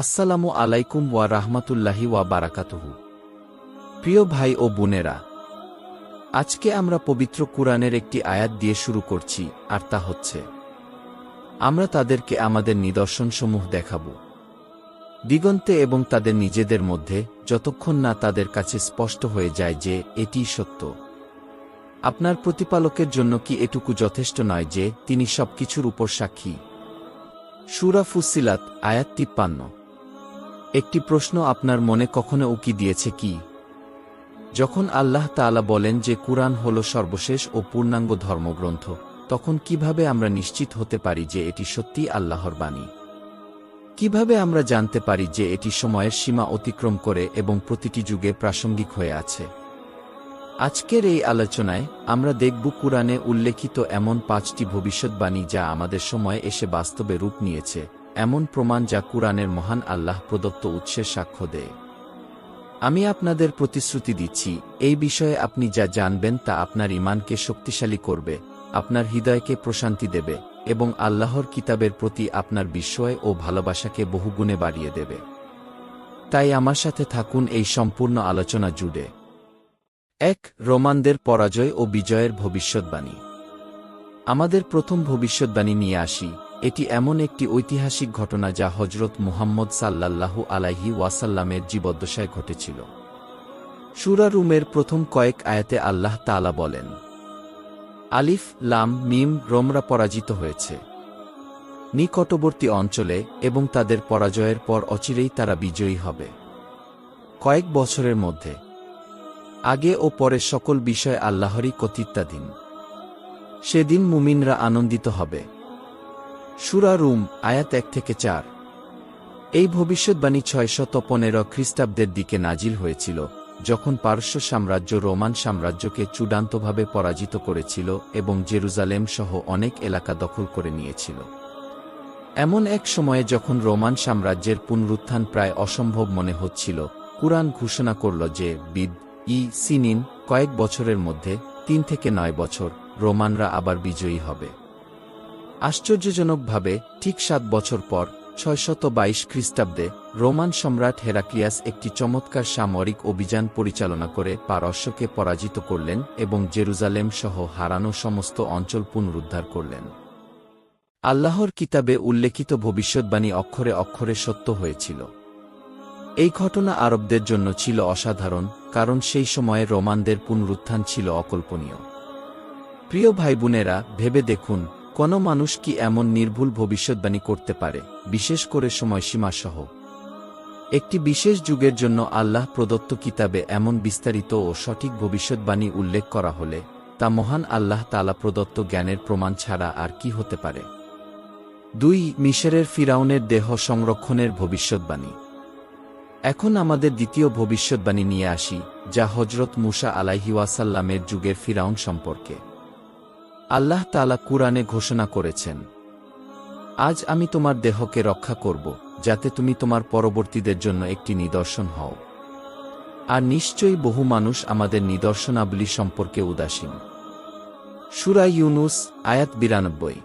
আসসালামু আলাইকুম ওয়া রাহমাতুল্লাহি ওয়া বারাকাতুহু। প্রিয় ভাই ও বোনেরা, আজকে আমরা পবিত্র কুরআনের একটি আয়াত দিয়ে শুরু করছি, আর তা হচ্ছে, আমরা তাদেরকে আমাদের নিদর্শনসমূহ দেখাব। দিগন্তে এবং তাদের নিজেদের মধ্যে যতক্ষণ না তাদের কাছে স্পষ্ট হয়ে যায় যে এটিই সত্য, আপনার প্রতিপালকের জন্য কি এটুকু যথেষ্ট নয় যে তিনি সবকিছুর উপর সাক্ষী। সুরা ফুসিলাত আয়াত তিপ্পান্ন। একটি প্রশ্ন আপনার মনে কখনো উকি দিয়েছে কি? যখন আল্লাহ তাআলা বলেন যে কুরআন হল সর্বশেষ ও পূর্ণাঙ্গ ধর্মগ্রন্থ, তখন কীভাবে আমরা নিশ্চিত হতে পারি যে এটি সত্যিই আল্লাহর বাণী? কীভাবে আমরা জানতে পারি যে এটি সময়ের সীমা অতিক্রম করে এবং প্রতিটি যুগে প্রাসঙ্গিক হয়ে আছে? আজকের এই আলোচনায় আমরা দেখব কুরআনে উল্লেখিত এমন পাঁচটি ভবিষ্যৎবাণী যা আমাদের সময়ে এসে বাস্তবে রূপ নিয়েছে। এমন প্রমাণ যা কুরআনের মহান আল্লাহ প্রদত্ত উৎসের সাক্ষ্য দেয়। আমি আপনাদের প্রতিশ্রুতি দিচ্ছি, এই বিষয়ে আপনি যা জানবেন তা আপনার ইমানকে শক্তিশালী করবে, আপনার হৃদয়কে প্রশান্তি দেবে, এবং আল্লাহর কিতাবের প্রতি আপনার বিস্ময় ও ভালোবাসাকে বহুগুণে বাড়িয়ে দেবে। তাই আমার সাথে থাকুন এই সম্পূর্ণ আলোচনা জুড়ে। এক, রোমানদের পরাজয় ও বিজয়ের ভবিষ্যৎবাণী। আমাদের প্রথম ভবিষ্যৎবাণী নিয়ে আসি এটি এমন একটি ঐতিহাসিক ঘটনা যা হজরত মুহাম্মদ সাল্লাল্লাহু আলাইহি ওয়াসাল্লামের জীবদ্দশায় ঘটেছিল। সুরা রুমের প্রথম কয়েক আয়াতে আল্লাহ তাআলা বলেন, আলিফ, লাম, মিম, রোমরা পরাজিত হয়েছে। নিকটবর্তী অঞ্চলে এবং তাদের পরাজয়ের পর অচিরেই তারা বিজয়ী হবে। কয়েক বছরের মধ্যে, আগে ও পরে সকল বিষয় আল্লাহরই কর্তৃত্বাধীন। সেদিন মুমিনরা আনন্দিত হবে। সুরা রুম, আয়াত এক থেকে চার। এই ভবিষ্যৎবাণী ছয়শত পনেরো খ্রিস্টাব্দের দিকে নাজিল হয়েছিল, যখন পারস্য সাম্রাজ্য রোমান সাম্রাজ্যকে চূড়ান্তভাবে পরাজিত করেছিল এবং জেরুজালেম সহ অনেক এলাকা দখল করে নিয়েছিল। এমন এক সময়ে যখন রোমান সাম্রাজ্যের পুনরুত্থান প্রায় অসম্ভব মনে হচ্ছিল, কুরআন ঘোষণা করল যে বিদ, ই, সিনিন, কয়েক বছরের মধ্যে, তিন থেকে নয় বছর, রোমানরা আবার বিজয়ী হবে। আশ্চর্যজনকভাবে, ঠিক সাত বছর পর ছয়শত বাইশ খ্রিস্টাব্দে, রোমান সম্রাট হেরাক্লিয়াস একটি চমৎকার সামরিক অভিযান পরিচালনা করে পারস্যকে পরাজিত করলেন এবং জেরুজালেম সহ হারানো সমস্ত অঞ্চল পুনরুদ্ধার করলেন। আল্লাহর কিতাবে উল্লেখিত ভবিষ্যৎবাণী অক্ষরে অক্ষরে সত্য হয়েছিল। এই ঘটনা আরবদের জন্য ছিল অসাধারণ, কারণ সেই সময়ে রোমানদের পুনরুত্থান ছিল অকল্পনীয়। প্রিয় ভাই বোনেরা ভেবে দেখুন কোনো মানুষ কি এমন নির্ভুল ভবিষ্যৎবাণী করতে পারে, বিশেষ করে সময়সীমা সহ একটি বিশেষ যুগের জন্য আল্লাহ প্রদত্ত কিতাবে এমন বিস্তারিত ও সঠিক ভবিষ্যৎবাণী উল্লেখ করা হলে, তা মহান আল্লাহ তালা প্রদত্ত জ্ঞানের প্রমাণ ছাড়া আর কি হতে পারে? দুই, মিশরের ফিরাউনের দেহ সংরক্ষণের ভবিষ্যৎবাণী। এখন আমাদের দ্বিতীয় ভবিষ্যৎবাণী নিয়ে আসি, যা হজরত মুসা আলাইহিওয়াসাল্লামের যুগের ফিরাউন সম্পর্কে। আল্লাহ তালা কুরআনে ঘোষণা করেছেন, আজ আমি তোমার দেহকে রক্ষা করব, যাতে তুমি তোমার পরবর্তীদের জন্য একটি নিদর্শন হও। আর নিশ্চয়ই বহু মানুষ আমাদের নিদর্শনাবলী সম্পর্কে উদাসীন। সুরা ইউনুস, আয়াত বিরানব্বই।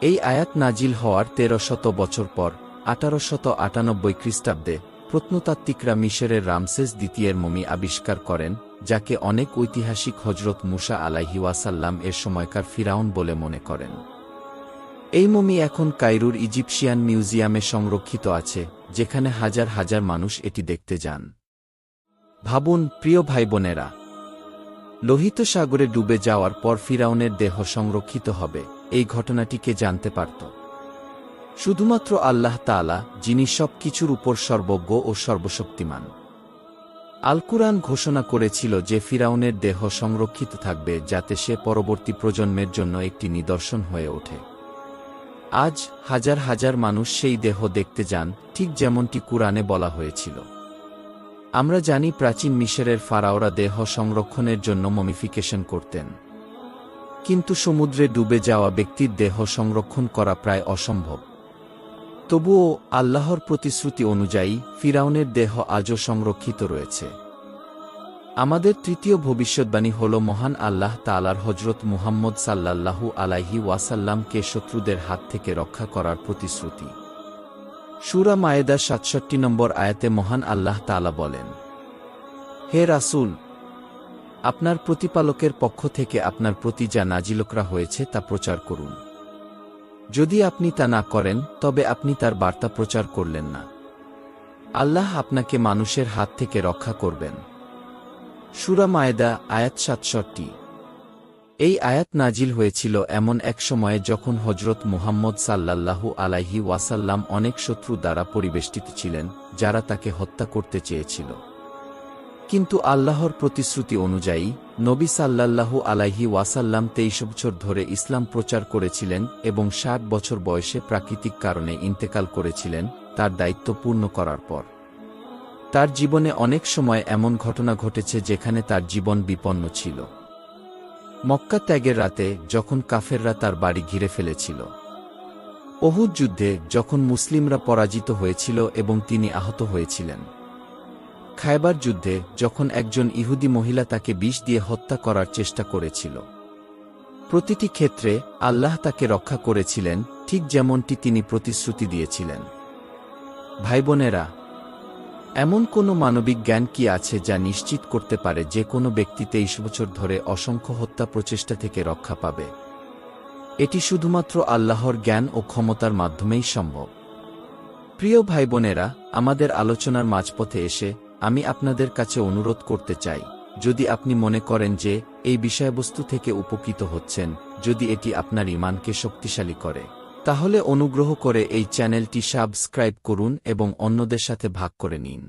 এই আয়াত নাজিল হওয়ার তেরো শত বছর পর, আঠারো শত আটানব্বই খ্রিস্টাব্দে প্রত্নতাত্ত্বিকরা মিশরের রামসেস দ্বিতীয়ের মমি আবিষ্কার করেন যাকে অনেক ঐতিহাসিক হজরত মুসা আলাইহিওয়াসাল্লাম এর সময়কার ফিরাউন বলে মনে করেন। এই মমি এখন কাইরুর ইজিপশিয়ান মিউজিয়ামে সংরক্ষিত আছে, যেখানে হাজার হাজার মানুষ এটি দেখতে যান। ভাবুন, প্রিয় ভাই বোনেরা লোহিত সাগরে ডুবে যাওয়ার পর ফিরাউনের দেহ সংরক্ষিত হবে, এই ঘটনাটিকে জানতে পারত? শুধুমাত্র আল্লাহ তালা যিনি সব কিছুর উপর সর্বজ্ঞ ও সর্বশক্তিমান। আল কুরআন ঘোষণা করেছিল যে ফিরাউনের দেহ সংরক্ষিত থাকবে যাতে সে পরবর্তী প্রজন্মের জন্য একটি নিদর্শন হয়ে ওঠে। আজ হাজার হাজার মানুষ সেই দেহ দেখতে যান, ঠিক যেমনটি কুরআনে বলা হয়েছিল। আমরা জানি প্রাচীন মিশরের ফারাওরা দেহ সংরক্ষণের জন্য মমিফিকেশন করতেন। কিন্তু সমুদ্রে ডুবে যাওয়া ব্যক্তির দেহ সংরক্ষণ করা প্রায় অসম্ভব। তবুও আল্লাহর প্রতিশ্রুতি অনুযায়ী ফিরাউনের দেহ আজও সংরক্ষিত রয়েছে। আমাদের তৃতীয় ভবিষ্যৎবাণী হল মহান আল্লাহ তালার হজরত মুহাম্মদ সাল্লাল্লাহু আলাইহি ওয়াসাল্লামকে শত্রুদের হাত থেকে রক্ষা করার প্রতিশ্রুতি। সুরা মায়েদা সাতষট্টি নম্বর আয়াতে মহান আল্লাহ তালা বলেন, হে রাসুল, আপনার প্রতিপালকের পক্ষ থেকে আপনার প্রতি যা নাজিলকরা হয়েছে তা প্রচার করুন। যদি আপনি তা না করেন, তবে আপনি তার বার্তা প্রচার করলেন না। আল্লাহ আপনাকে মানুষের হাত থেকে রক্ষা করবেন। সুরা মায়েদা, আয়াত সাতষট্টি। এই আয়াত নাজিল হয়েছিল এমন এক সময়ে যখন হজরত মুহাম্মদ সাল্লাল্লাহু আলাইহি ওয়াসাল্লাম অনেক শত্রু দ্বারা পরিবেষ্টিত ছিলেন, যারা তাকে হত্যা করতে চেয়েছিল। কিন্তু আল্লাহর প্রতিশ্রুতি অনুযায়ী, নবী সাল্লাল্লাহু আলাইহি ওয়াসাল্লাম তেইশ বছর ধরে ইসলাম প্রচার করেছিলেন এবং ষাট বছর বয়সে প্রাকৃতিক কারণে ইন্তেকাল করেছিলেন, তার দায়িত্ব পূর্ণ করার পর। তার জীবনে অনেক সময় এমন ঘটনা ঘটেছে যেখানে তার জীবন বিপন্ন ছিল। মক্কা ত্যাগের রাতে যখন কাফেররা তার বাড়ি ঘিরে ফেলেছিল। অহুদ যুদ্ধে যখন মুসলিমরা পরাজিত হয়েছিল এবং তিনি আহত হয়েছিলেন। খায়বার যুদ্ধে যখন একজন ইহুদি মহিলা তাকে বিষ দিয়ে হত্যা করার চেষ্টা করেছিল। প্রতিটি ক্ষেত্রে আল্লাহ তাকে রক্ষা করেছিলেন, ঠিক যেমনটি তিনি প্রতিশ্রুতি দিয়েছিলেন। ভাই বোনেরা এমন কোনো মানবিক জ্ঞান কি আছে যা নিশ্চিত করতে পারে যে কোনো ব্যক্তি তেইশ বছর ধরে অসংখ্য হত্যা প্রচেষ্টা থেকে রক্ষা পাবে? এটি শুধুমাত্র আল্লাহর জ্ঞান ও ক্ষমতার মাধ্যমেই সম্ভব। প্রিয় ভাই বোনেরা আমাদের আলোচনার মাঝপথে এসে আমি আপনাদের কাছে অনুরোধ করতে চাই, যদি আপনি মনে করেন যে, এই বিষয়বস্তু থেকে উপকৃত হচ্ছেন, যদি এটি আপনার ইমানকে শক্তিশালী করে। তাহলে অনুগ্রহ করে এই চ্যানেলটি সাবস্ক্রাইব করুন এবং অন্যদের সাথে ভাগ করে নিন।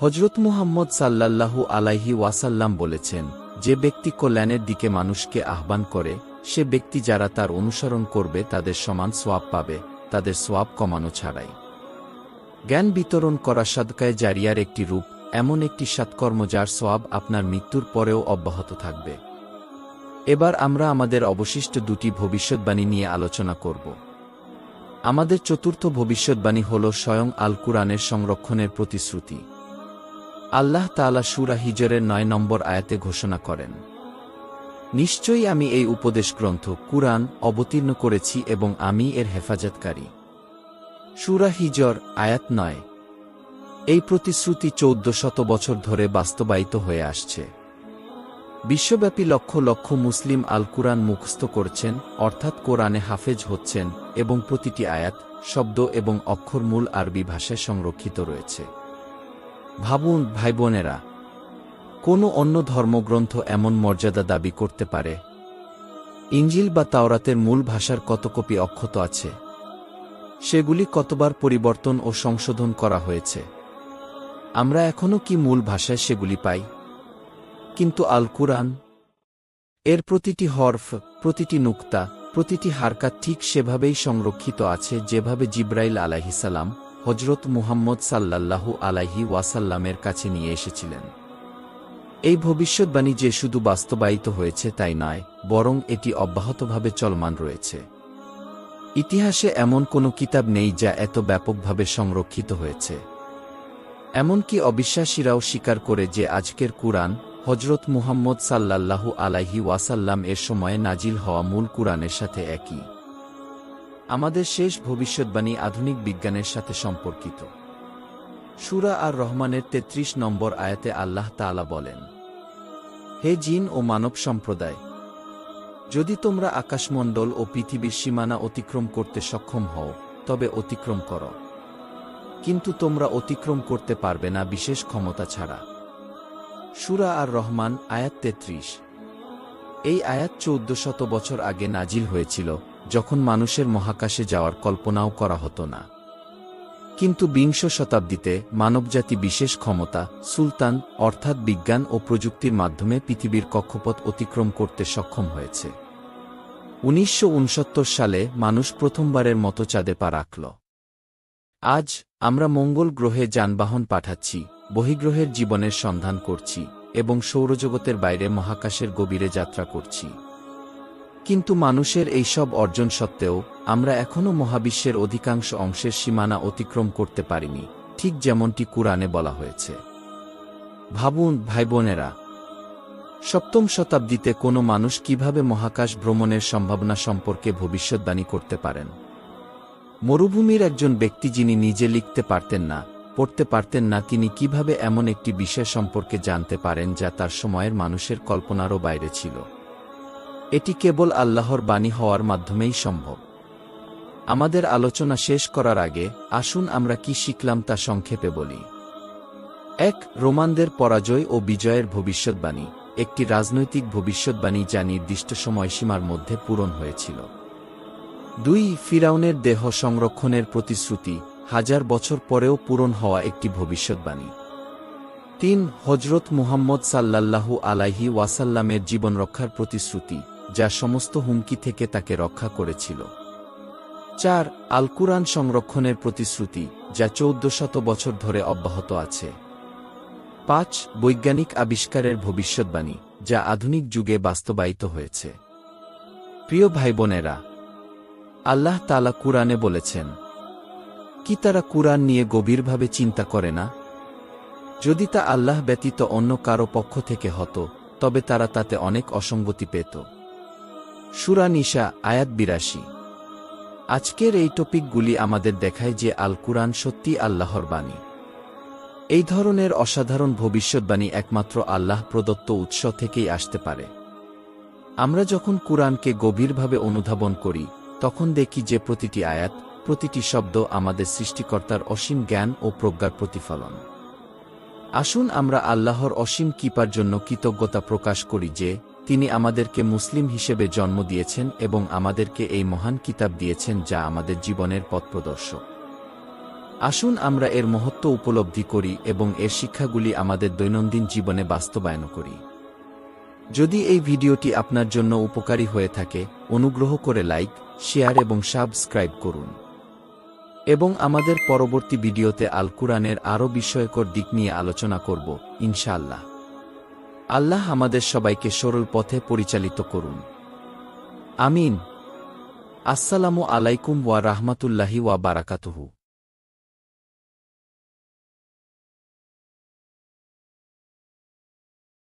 হজরত মুহাম্মদ সাল্লাল্লাহু আলাইহি ওয়াসাল্লাম বলেছেন, যে ব্যক্তি কল্যাণের দিকে মানুষকে আহ্বান করে, সে ব্যক্তি যারা তার অনুসরণ করবে তাদের সমান সোয়াব পাবে, তাদের সোয়াব কমানো ছাড়াই। জ্ঞান বিতরণ করা সদকায় জারিয়ার একটি রূপ, এমন একটি সৎকর্ম যার সোয়াব আপনার মৃত্যুর পরেও অব্যাহত থাকবে। এবার আমরা আমাদের অবশিষ্ট দুটি ভবিষ্যৎবাণী নিয়ে আলোচনা করব। আমাদের চতুর্থ ভবিষ্যৎবাণী হল স্বয়ং আল কুরআনের সংরক্ষণের প্রতিশ্রুতি। আল্লাহ তাআলা সুরা হিজরের নয় নম্বর আয়াতে ঘোষণা করেন, নিশ্চয়ই আমি এই উপদেশ গ্রন্থ, কুরআন, অবতীর্ণ করেছি এবং আমি এর হেফাজতকারী। সুরা হিজর, আয়াত নয়। এই প্রতিশ্রুতি চৌদ্দ শত বছর ধরে বাস্তবায়িত হয়ে আসছে। বিশ্বব্যাপী লক্ষ লক্ষ মুসলিম আল কুরআন মুখস্থ করছেন, অর্থাৎ কোরআনে হাফেজ হচ্ছেন এবং প্রতিটি আয়াত, শব্দ এবং অক্ষর মূল আরবি ভাষায় সংরক্ষিত রয়েছে। ভাবুন ভাই বোনেরা কোনো অন্য ধর্মগ্রন্থ এমন মর্যাদা দাবি করতে পারে? ইঞ্জিল বা তাওরাতের মূল ভাষার কত কপি অক্ষত আছে? সেগুলি কতবার পরিবর্তন ও সংশোধন করা হয়েছে। আমরা এখনও কি মূল ভাষায় সেগুলি পাই? কিন্তু আল কুরআন এর প্রতিটি হরফ, প্রতিটি নুক্তা, প্রতিটি হারকা ঠিক সেভাবেই সংরক্ষিত আছে যেভাবে জিব্রাইল আলাহিসাল্লাম হজরত মুহাম্মদ সাল্লাল্লাহু আলাইহি ওয়াসাল্লামের কাছে নিয়ে এসেছিলেন। এই ভবিষ্যৎবাণী যে শুধু বাস্তবায়িত হয়েছে তাই নয়, বরং এটি অব্যাহতভাবে চলমান রয়েছে। ইতিহাসে এমন কোনো কিতাব নেই যা এত ব্যাপকভাবে সংরক্ষিত হয়েছে। এমনকি অবিশ্বাসীরাও স্বীকার করে যে আজকের কুরআন হজরত মুহাম্মদ সাল্লাল্লাহু আলাইহি ওয়াসাল্লাম এর সময়ে নাজিল হওয়া মূল কুরআনের সাথে একই। আমাদের শেষ ভবিষ্যৎবাণী আধুনিক বিজ্ঞানের সাথে সম্পর্কিত। সুরা আর রহমানের ৩৩ নম্বর আয়াতে আল্লাহ তাআলা বলেন, হে জিন ও মানব সম্প্রদায় যদি তোমরা আকাশমণ্ডল ও পৃথিবীর সীমানা অতিক্রম করতে সক্ষম হও, তবে অতিক্রম কর। কিন্তু তোমরা অতিক্রম করতে পারবে না বিশেষ ক্ষমতা ছাড়া। সুরা আর রহমান আয়াত তেত্রিশ। এই আয়াত চৌদ্দ শত বছর আগে নাজিল হয়েছিল, যখন মানুষের মহাকাশে যাওয়ার কল্পনাও করা হতো না। কিন্তু বিংশ শতাব্দীতে মানবজাতি বিশেষ ক্ষমতা, সুলতান, অর্থাৎ বিজ্ঞান ও প্রযুক্তির মাধ্যমে পৃথিবীর কক্ষপথ অতিক্রম করতে সক্ষম হয়েছে। উনিশশো উনসত্তর সালে মানুষ প্রথমবারের মতো চাঁদে পা রাখল। আজ, আমরা মঙ্গল গ্রহে যানবাহন পাঠাচ্ছি বহিগ্রহের জীবনের সন্ধান করছি এবং সৌরজগতের বাইরে মহাকাশের গভীরে যাত্রা করছি। কিন্তু মানুষের এই সব অর্জন সত্ত্বেও, আমরা এখনও মহাবিশ্বের অধিকাংশ অংশের সীমানা অতিক্রম করতে পারিনি, ঠিক যেমনটি কুরআনে বলা হয়েছে। ভাবুন ভাই বোনেরা সপ্তম শতাব্দীতে কোনো মানুষ কীভাবে মহাকাশ ভ্রমণের সম্ভাবনা সম্পর্কে ভবিষ্যৎবাণী করতে পারেন? মরুভূমির একজন ব্যক্তি যিনি নিজে লিখতে পারতেন না, পড়তে পারতেন না, তিনি কীভাবে এমন একটি বিষয় সম্পর্কে জানতে পারেন যা তার সময়ের মানুষের কল্পনারও বাইরে ছিল? এটি কেবল আল্লাহর বাণী হওয়ার মাধ্যমেই সম্ভব। আমাদের আলোচনা শেষ করার আগে আসুন আমরা কি শিখলাম তা সংক্ষেপে বলি। এক, রোমানদের পরাজয় ও বিজয়ের ভবিষ্যৎবাণী, একটি রাজনৈতিক ভবিষ্যৎবাণী যা নির্দিষ্ট সময়সীমার মধ্যে পূরণ হয়েছিল। দুই, ফিরাউনের দেহ সংরক্ষণের প্রতিশ্রুতি, হাজার বছর পরেও পূরণ হওয়া একটি ভবিষ্যৎবাণী। তিন হজরত মুহাম্মদ সাল্লাল্লাহু আলাইহি ওয়াসাল্লামের জীবন রক্ষার প্রতিশ্রুতি যা সমস্ত হুমকি থেকে তাকে রক্ষা করেছিল। চার আল কুরআন সংরক্ষণের প্রতিশ্রুতি, যা চৌদ্দ শত বছর ধরে অব্যাহত আছে। পাঁচ, বৈজ্ঞানিক আবিষ্কারের ভবিষ্যৎবাণী, যা আধুনিক যুগে বাস্তবায়িত হয়েছে। প্রিয় ভাই বোনেরা আল্লাহ তালা কুরআনে বলেছেন, কি তারা কুরআন নিয়ে গভীরভাবে চিন্তা করে না? যদি তা আল্লাহ ব্যতীত অন্য কারও পক্ষ থেকে হতো, তবে তারা তাতে অনেক অসঙ্গতি পেত। সুরা নিশা, আয়াত বিরাশি। আজকের এই টপিকগুলি আমাদের দেখায় যে আল কুরআন সত্যি আল্লাহর বাণী। এই ধরনের অসাধারণ ভবিষ্যৎবাণী একমাত্র আল্লাহ প্রদত্ত উৎস থেকেই আসতে পারে। আমরা যখন কুরআনকে গভীরভাবে অনুধাবন করি, তখন দেখি যে প্রতিটি আয়াত, প্রতিটি শব্দ আমাদের সৃষ্টিকর্তার অসীম জ্ঞান ও প্রজ্ঞার প্রতিফলন। আসুন আমরা আল্লাহর অসীম কিপার জন্য কৃতজ্ঞতা প্রকাশ করি যে তিনি আমাদেরকে মুসলিম হিসেবে জন্ম দিয়েছেন এবং আমাদেরকে এই মহান কিতাব দিয়েছেন যা আমাদের জীবনের পথপ্রদর্শক আসুন আমরা এর মহত্ব উপলব্ধি করি এবং এর শিক্ষাগুলি আমাদের দৈনন্দিন জীবনে বাস্তবায়ন করি। যদি এই ভিডিওটি আপনার জন্য উপকারী হয়ে থাকে, অনুগ্রহ করে লাইক, শেয়ার এবং সাবস্ক্রাইব করুন। এবং আমাদের পরবর্তী ভিডিওতে আল কুরআনের আরও বিষয়কর দিক নিয়ে আলোচনা করব, ইনশাআল্লাহ। আল্লাহ আমাদের সবাইকে সরল পথে পরিচালিত করুন। আমিন। আসসালামু আলাইকুম ওয়া রাহমাতুল্লাহি ওয়া বারাকাতুহু।